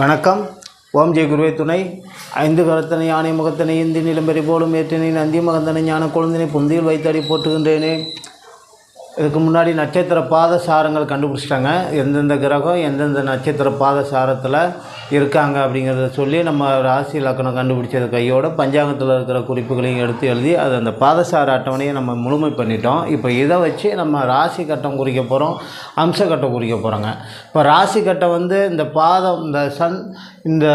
வணக்கம். ஓம் ஜெய் குருவே துணை. ஐந்து கரத்தனை யானை முகத்தனை இந்தி நிலம்பெறி போலும் ஏற்றினை நந்தி மகந்தனை ஞான குழந்தினை புந்தியில் வைத்தடி போட்டுகின்றேனே இதுக்கு முன்னாடி நட்சத்திர பாத சாரங்கள் கண்டுபிடிச்சிட்டாங்க. எந்தெந்த கிரகம் எந்தெந்த நட்சத்திர பாத சாரத்தில் இருக்காங்க அப்படிங்கிறத சொல்லி நம்ம ராசி இலக்கணம் கண்டுபிடிச்சது கையோட பஞ்சாங்கத்தில் இருக்கிற குறிப்புகளையும் எடுத்து எழுதி அது அந்த பாதசார அட்டவணையை நம்ம முழுமை பண்ணிட்டோம். இப்போ இதை வச்சு நம்ம ராசி கட்டம் குறிக்க போகிறோம் அம்ச கட்டம் குறிக்க போகிறோங்க இப்போ ராசி கட்டம் வந்து இந்த பாதம் இந்த சன் இந்த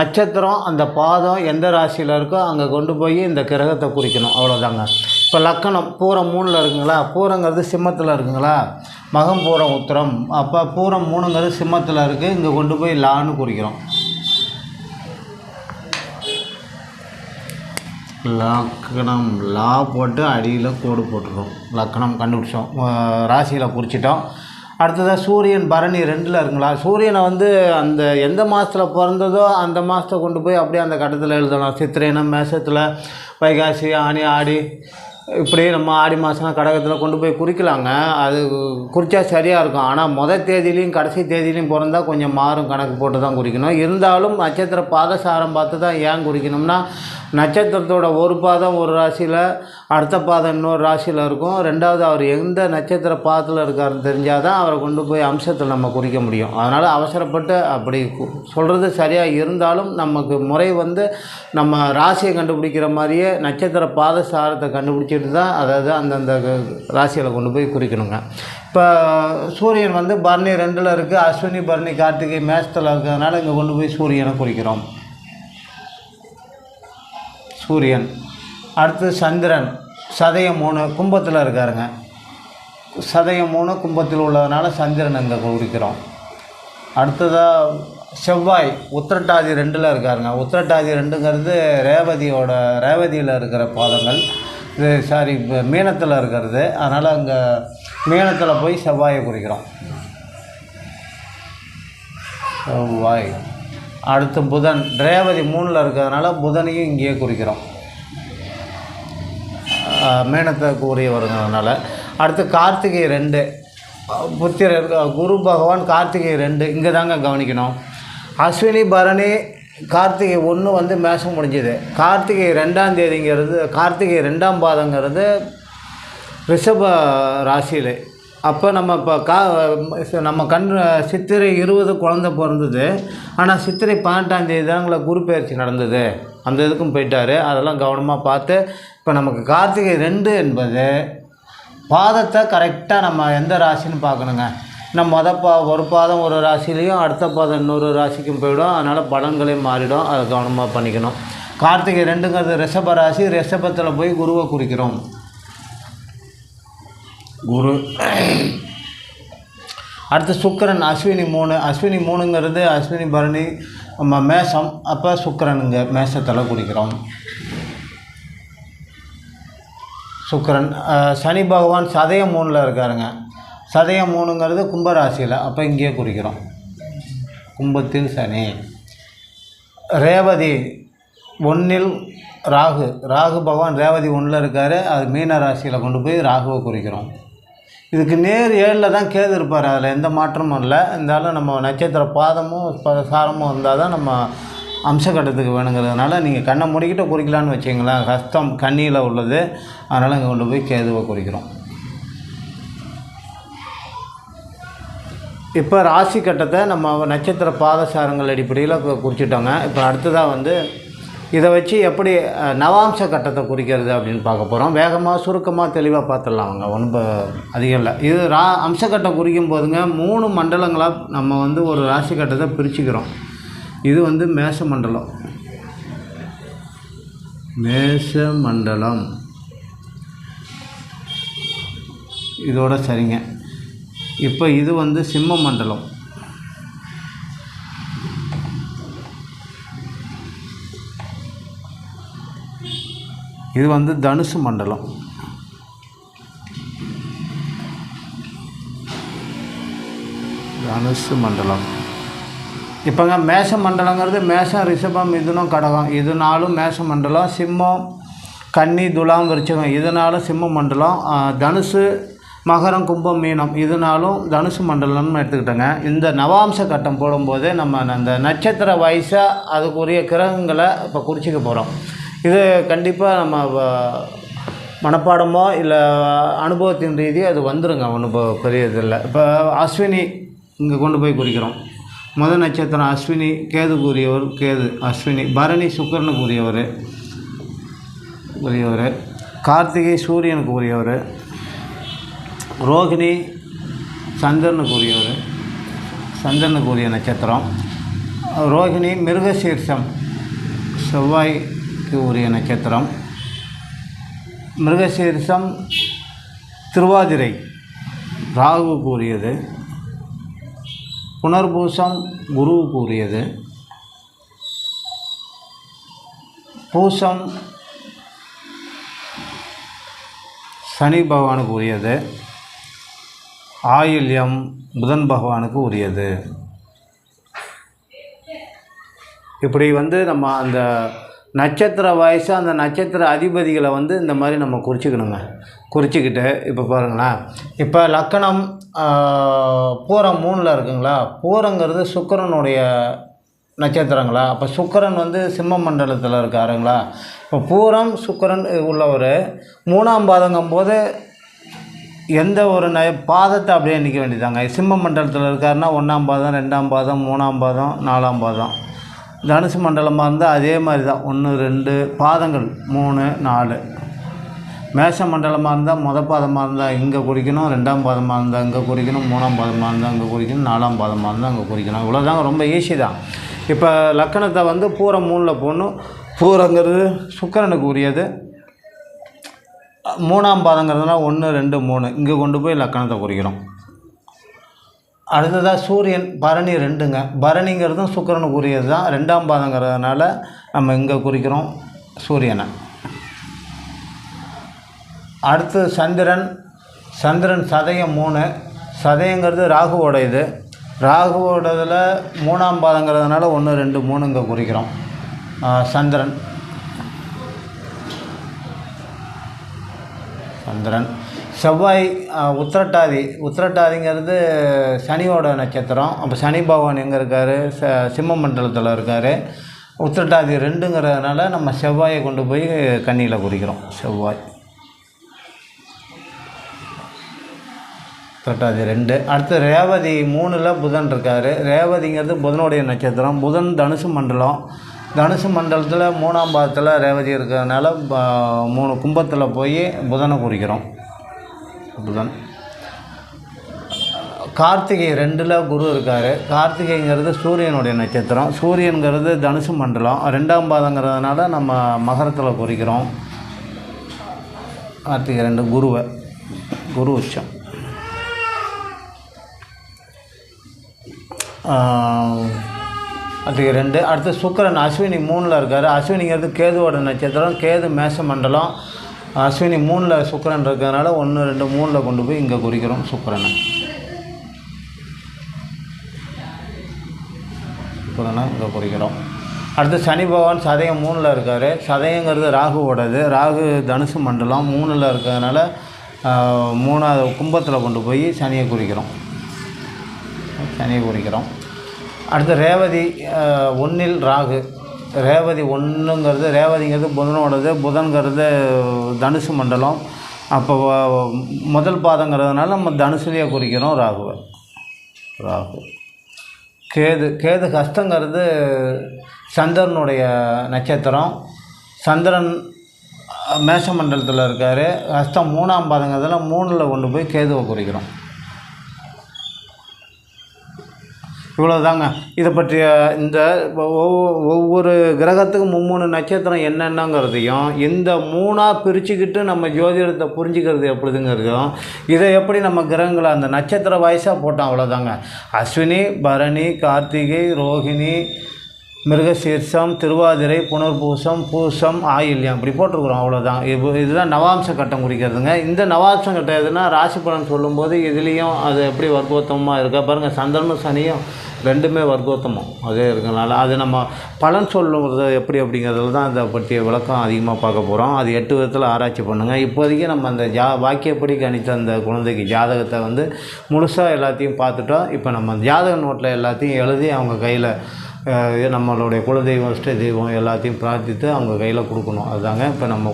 நட்சத்திரம் அந்த பாதம் எந்த ராசியில் இருக்கோ அங்கே கொண்டு போய் இந்த கிரகத்தை குறிக்கணும். அவ்வளோதாங்க இப்போ லக்கணம் பூரம் மூணில் இருக்குங்களா? பூரங்கிறது சிம்மத்தில் இருக்குங்களா? மகம் பூரம் உத்திரம். அப்போ பூரம் மூணுங்கிறது சிம்மத்தில் இருக்குது இங்கே கொண்டு போய் லான்னு குறிக்கிறோம். லக்கணம் லா போட்டு அடியில் கோடு போட்டுருவோம் லக்கணம் கண்டுபிடிச்சோம். ராசியில் குறிச்சிட்டோம். அடுத்ததாக சூரியன் பரணி ரெண்டில் இருக்குங்களா? சூரியனை வந்து அந்த எந்த மாதத்தில் பிறந்ததோ அந்த மாதத்தை கொண்டு போய் அப்படியே அந்த கட்டத்தில் எழுதணும் சித்திரைனம் மேசத்தில் வைகாசி ஆனி ஆடி இப்படி நம்ம ஆடி மாதம்லாம் கடகத்தில் கொண்டு போய் குறிக்கலாங்க. அது குறித்தா சரியாக இருக்கும். ஆனால் மொதல் தேதியிலையும் கடைசி தேதியிலையும் பிறந்தா கொஞ்சம் மாறும் கணக்கு போட்டு தான் குறிக்கணும். இருந்தாலும் நட்சத்திர பாதசாரம் பார்த்து தான் ஏன் குறிக்கணும்னா நட்சத்திரத்தோட ஒரு பாதம் ஒரு ராசியில் அடுத்த பாதம் இன்னொரு ராசியில் இருக்கும். ரெண்டாவது அவர் எந்த நட்சத்திர பாதத்தில் இருக்காருன்னு தெரிஞ்சால் தான் அவரை கொண்டு போய் அம்சத்தில் நம்ம குறிக்க முடியும். அதனால் அவசரப்பட்டு அப்படி சொல்கிறது சரியாக இருந்தாலும் நமக்கு முறை வந்து நம்ம ராசியை கண்டுபிடிக்கிற மாதிரியே நட்சத்திர பாதசாரத்தை கண்டுபிடிச்சி குறிச்சிட்டு தான் அதாவது அந்தந்த ராசியில் கொண்டு போய் குறிக்கணுங்க. இப்போ சூரியன் வந்து பரணி ரெண்டில் இருக்குது அஸ்வினி பரணி கார்த்திகை மேசத்தில் இருக்கிறதுனால இங்கே கொண்டு போய் சூரியனை குறிக்கிறோம். சூரியன். அடுத்து சந்திரன். சதயம் மூணு கும்பத்தில் இருக்காருங்க. சதயம் மூணு கும்பத்தில் உள்ளதுனால சந்திரன் இங்கே குறிக்கிறோம். அடுத்ததாக செவ்வாய் உத்திரட்டாதி ரெண்டில் இருக்காருங்க. உத்திரட்டாதி ரெண்டுங்கிறது ரேவதியோட ரேவதியில் இருக்கிற பாதங்கள். இது சாரி மீனத்தில் இருக்கிறது. அதனால் அங்கே மீனத்தில் போய் செவ்வாயை குறிக்கிறோம். செவ்வாய். அடுத்து புதன். ரேவதி மூணில் இருக்கிறதுனால புதனையும் இங்கேயே குறிக்கிறோம். மேனத்தை கூறிய வருங்கிறதுனால அடுத்து கார்த்திகை ரெண்டு. புத்திரர் குரு பகவான் கார்த்திகை ரெண்டு. இங்கே தாங்க கவனிக்கணும். அஸ்வினி பரணி கார்த்திகை ஒன்று வந்து மேசம் முடிஞ்சுது. கார்த்திகை ரெண்டாம் தேதிங்கிறது கார்த்திகை ரெண்டாம் பாதங்கிறது ரிஷப ராசியில். அப்போ நம்ம இப்போ கா நம்ம கண் சித்திரை இருபது குழந்த பிறந்தது. ஆனால் சித்திரை பதினெட்டாம் தேதி தாங்கள குரு பயிற்சி நடந்தது. அந்த இதுக்கும் போயிட்டார். அதெல்லாம் கவனமாக பார்த்து இப்போ நமக்கு கார்த்திகை ரெண்டு என்பது பாதத்தை கரெக்டாக நம்ம எந்த ராசின்னு பார்க்கணுங்க. நம்ம மொத பா ஒரு பாதம் ஒரு ராசிலையும் அடுத்த பாதம் இன்னொரு ராசிக்கும் போயிடும். அதனால் பலன்களே மாறிடும். அதை கவனமாக பண்ணிக்கணும். கார்த்திகை ரெண்டுங்கிறது ரிஷப ராசி. ரிஷபத்தில் போய் குருவை குறிக்கிறோம். குரு. அடுத்து சுக்கரன் அஸ்வினி மூணு. அஸ்வினி மூணுங்கிறது அஸ்வினி பரணி நம்ம மேஷம். அப்போ சுக்கரனுங்க மேஷத்தில் குறிக்கிறோம். சுக்கரன் சனி பகவான் சதயம் மூணில் இருக்காருங்க. சதயம் மூணுங்கிறது கும்பராசியில் அப்போ இங்கேயே குறிக்கிறோம். கும்பத்தில் சனி. ரேவதி ஒன்றில் ராகு. ராகு பகவான் ரேவதி ஒன்றில் இருக்கார் அது மீன ராசியில் கொண்டு போய் ராகுவை குறிக்கிறோம். இதுக்கு நேர் ஏழில் தான் கேது இருப்பார் அதில் எந்த மாற்றமும் இல்லை. இருந்தாலும் நம்ம நட்சத்திர பாதமும் சாரமும் இருந்தால் தான் நம்ம அம்சக்கட்டத்துக்கு வேணுங்கிறதுனால நீங்கள் கண்ணை முடிக்கிட்டு குறிக்கலான்னு வச்சிங்களேன் கஷ்டம் கண்ணியில் உள்ளது. அதனால் இங்கே கொண்டு போய் கேதுவை குறிக்கிறோம். இப்போ ராசி கட்டத்தை நம்ம நட்சத்திர பாதசாரங்கள் அடிப்படையில் குறிச்சிட்டோங்க. இப்போ அடுத்ததாக வந்து இதை வச்சு எப்படி நவாம்ச கட்டத்தை குறிக்கிறது அப்படின்னு பார்க்க போகிறோம் வேகமாக சுருக்கமாக தெளிவாக பார்த்துடலாம் அவங்க ஒன்றும் அதிகம் இல்லை. இது ரா அம்சக்கட்டம் குறிக்கும் போதுங்க மூணு மண்டலங்களாக நம்ம வந்து ஒரு ராசி கட்டத்தை பிரிச்சுக்கிறோம். இது வந்து மேச மண்டலம். மேச மண்டலம். இதோட சரிங்க. இப்போ இது வந்து சிம்ம மண்டலம். இது வந்து தனுசு மண்டலம். தனுசு மண்டலம். இப்போங்க மேஷ மண்டலங்கிறது மேஷம் ரிஷபம் மிதுனம் கடகம். இதனாலும் மேஷ மண்டலம் சிம்மம் கன்னி துலாம் விருச்சகம். இதனாலும் சிம்ம மண்டலம். தனுசு மகரம் கும்பம் மீனம். இதனாலும் தனுசு மண்டலம்னு எடுத்துக்கிட்டோங்க. இந்த நவாம்ச கட்டம் போடும்போது நம்ம அந்த நட்சத்திர வயசாக அதுக்குரிய கிரகங்களை இப்போ குறிச்சிக்க போகிறோம் இது கண்டிப்பாக நம்ம வ- மனப்பாடமோ இல்லை அனுபவத்தின் ரீதியோ அது வந்துடுங்க ஒன்றும் இப்போ பெரிய இப்போ அஸ்வினி இங்கே கொண்டு போய் குறிக்கிறோம். முதல் நட்சத்திரம் அஸ்வினி கேதுக்குரியவர் கேது அஸ்வினி. பரணி சுக்கரனுக்கு உரியவர் உரியவர் கார்த்திகை சூரியனுக்கு உரியவர் ரோகிணி சந்திரனுக்கு உரியவர் சந்திரனுக்கு உரிய நட்சத்திரம். ரோகிணி மிருகசீர்ஷம் செவ்வாய்க்கு உரிய நட்சத்திரம். மிருகசீர்ஷம் திருவாதிரை. ராகுவுக்கு உரியது புனர்பூசம் குருவுக்கு உரியது பூசம் சனி பகவானுக்கு உரியது ஆயில்யம் புதன் பகவானுக்கு உரியது. இப்படி வந்து நம்ம அந்த நட்சத்திர வயசு அந்த நட்சத்திர அதிபதிகளை வந்து இந்த மாதிரி நம்ம குறிச்சிக்கணுங்க. குறிச்சிக்கிட்டு இப்போ பாருங்களேன். இப்போ லக்கணம் பூரம் மூணில் இருக்குங்களா? பூரங்கிறது சுக்கரனுடைய நட்சத்திரங்களா? அப்போ சுக்கரன் வந்து சிம்ம மண்டலத்தில் இருக்காருங்களா? இப்போ பூரம் சுக்கிரன் உள்ளவர். மூணாம் பாதங்கும் போது எந்த ஒரு ந பாதத்தை அப்படியே நிற்க வேண்டியதாங்க சிம்ம மண்டலத்தில் இருக்காருன்னா ஒன்றாம் பாதம் ரெண்டாம் பாதம் மூணாம் பாதம் நாலாம் பாதம். தனுசு மண்டலமாக இருந்தால் அதே மாதிரி தான் ஒன்று ரெண்டு பாதங்கள் மூணு நாலு. மேஷ மண்டலமாக இருந்தால் முத பாதமாக இருந்தால் இங்கே குறிக்கணும் ரெண்டாம் பாதமாக இருந்தால் இங்கே குறிக்கணும் மூணாம் பாதமாக இருந்தால் அங்கே குறிக்கணும் நாலாம் பாதமாக இருந்தால் அங்கே குறிக்கணும். இவ்வளோதாங்க ரொம்ப ஈஸி தான். இப்போ லக்கணத்தை வந்து பூரம் மூணில் போடணும். பூரங்கிறது சுக்கிரனுக்கு உரியது. மூணாம் பாதங்கிறதுனா ஒன்று ரெண்டு மூணு. இங்கே கொண்டு போய் லக்கணத்தை குறிக்கிறோம் அடுத்ததாக சூரியன் பரணி ரெண்டுங்க. பரணிங்கிறதும் சுக்கிரனுக்கு உரியது தான். ரெண்டாம் பாதங்கிறதுனால நம்ம இங்கே குறிக்கிறோம் சூரியனை. அடுத்து சந்திரன். சந்திரன் சதயம் மூணு. சதயங்கிறது ராகுவோட இது ராகுவோட இதில் மூணாம் பாதங்கிறதுனால ஒன்று ரெண்டு மூணு இங்கே குறிக்கிறோம் சந்திரன். சந்திரன். செவ்வாய் உத்திரட்டாதி உத்திரட்டாதிங்கிறது சனியோட நட்சத்திரம். அப்போ சனி பகவான் எங்கே இருக்கார்? ச சிம்ம மண்டலத்தில் இருக்கார். உத்திரட்டாதி ரெண்டுங்கிறதுனால நம்ம செவ்வாயை கொண்டு போய் கண்ணியில் குறிக்கிறோம். செவ்வாய். உத்திரட்டாதி ரெண்டு. அடுத்து ரேவதி மூணில் புதன் இருக்கார். ரேவதிங்கிறது புதனுடைய நட்சத்திரம். புதன் தனுசு மண்டலம். தனுசு மண்டலத்தில் மூணாம் பாதத்தில் ரேவதி இருக்கிறதுனால ப- மூணு கும்பத்தில் போய் புதனை குறிக்கிறோம். புதன். கார்த்திகை ரெண்டில் குரு இருக்கார். கார்த்திகைங்கிறது சூரியனுடைய நட்சத்திரம். சூரியனுங்கிறது தனுசு மண்டலம். ரெண்டாம் பாதங்கிறதுனால நம்ம மகரத்தில் குறிக்கிறோம். கார்த்திகை ரெண்டு குருவை. குரு உச்சம். கார்த்திகை ரெண்டு. அடுத்து சுக்கரன் அஸ்வினி மூணில் இருக்கார். அஸ்வினிங்கிறது கேதுவோட நட்சத்திரம். கேது மேச மண்டலம் அஸ்வினி மூணில் சுக்கரன் இருக்கிறதுனால ஒன்று ரெண்டு மூணில் கொண்டு போய் இங்கே குறிக்கிறோம் சுக்கிரனை. சுக்கிரனை இங்கே குறிக்கிறோம். அடுத்து சனி பகவான் சதயம் மூணில் இருக்கார். சதயங்கிறது ராகுவோடது. ராகு தனுசு மண்டலம் மூணில் இருக்கிறதுனால மூணாவது கும்பத்தில் கொண்டு போய் சனியை குறிக்கிறோம். சனியை குறிக்கிறோம். அடுத்து ரேவதி ஒன்றில் ராகு. ரேவதி ஒன்றுங்கிறது ரேவதிங்கிறது புதனோடது புதன்கிறது தனுசு மண்டலம். அப்போ முதல் பாதங்கிறதுனால நம்ம தனுசுலேயே குறிக்கிறோம் ராகுவை ராகு. கேது கேது ஹஸ்தங்கிறது சந்திரனுடைய நட்சத்திரம். சந்திரன் மேஷமண்டலத்தில் மண்டலத்தில் இருக்கார். ஹஸ்தம் மூணாம் பாதங்கிறதுல மூணில் கொண்டு போய் கேதுவை குறிக்கிறோம். இவ்வளோதாங்க இதை பற்றிய இந்த ஒவ்வொ- ஒவ்வொரு கிரகத்துக்கும் மும்மூணு நட்சத்திரம் என்னென்னங்கிறதையும் இந்த மூணாக பிரிச்சுக்கிட்டு நம்ம ஜோதிடத்தை புரிஞ்சுக்கிறது எப்படிதுங்கிறதும் இதை எப்படி நம்ம கிரகங்களை அந்த நட்சத்திர வயசாக போட்டோம் அவ்வளோதாங்க அஸ்வினி பரணி கார்த்திகை ரோஹிணி மிருகசீர்ஷம் திருவாதிரை புனர்பூசம் பூசம் ஆயில்யம் இப்படி போட்டிருக்கிறோம் அவ்வளோதான் இப்போ இதுதான் நவாம்ச கட்டம் குறிக்கிறதுங்க. இந்த நவாம்சம் கட்டம் எதுனா ராசி பலன் சொல்லும்போது இதுலேயும் அது எப்படி வர்க்கோத்தமாக இருக்கா? பாருங்கள் சந்திரனும் சனியும் ரெண்டுமே வர்க்கோத்தமம். அதே இருக்கனால அது நம்ம பலன் சொல்லுறது எப்படி அப்படிங்கிறதுல தான் அதை பற்றிய விளக்கம் அதிகமாக பார்க்க போகிறோம் அது எட்டு விதத்தில் ஆராய்ச்சி பண்ணுங்கள் இப்போதைக்கு நம்ம அந்த ஜா வாக்கியப்படி கணித்த அந்த குழந்தைக்கு ஜாதகத்தை வந்து முழுசாக எல்லாத்தையும் பார்த்துட்டோம் இப்போ நம்ம ஜாதக நோட்டில் எல்லாத்தையும் எழுதி அவங்க கையில் நம்மளுடைய குலதெய்வம் இஷ்ட தெய்வம் எல்லாத்தையும் பிரார்த்தித்து அவங்க கையில் கொடுக்கணும். அதுதாங்க இப்போ நம்ம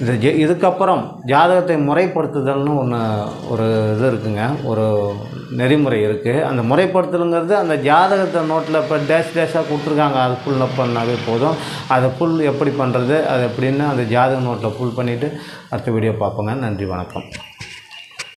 இந்த ஜெ இதுக்கப்புறம் ஜாதகத்தை முறைப்படுத்துதல்னு ஒன்று ஒரு இது இருக்குங்க. ஒரு நெறிமுறை இருக்குது அந்த முறைப்படுத்தலுங்கிறது அந்த ஜாதகத்தை நோட்டில் இப்போ டேஷ் டேஷாக கொடுத்துருக்காங்க. அது ஃபுல் பண்ணாவே போதும். அதை ஃபுல் எப்படி பண்ணுறது அது எப்படின்னு அந்த ஜாதக நோட்டில் ஃபுல் பண்ணிவிட்டு அடுத்த வீடியோ பார்ப்போங்க. நன்றி வணக்கம்.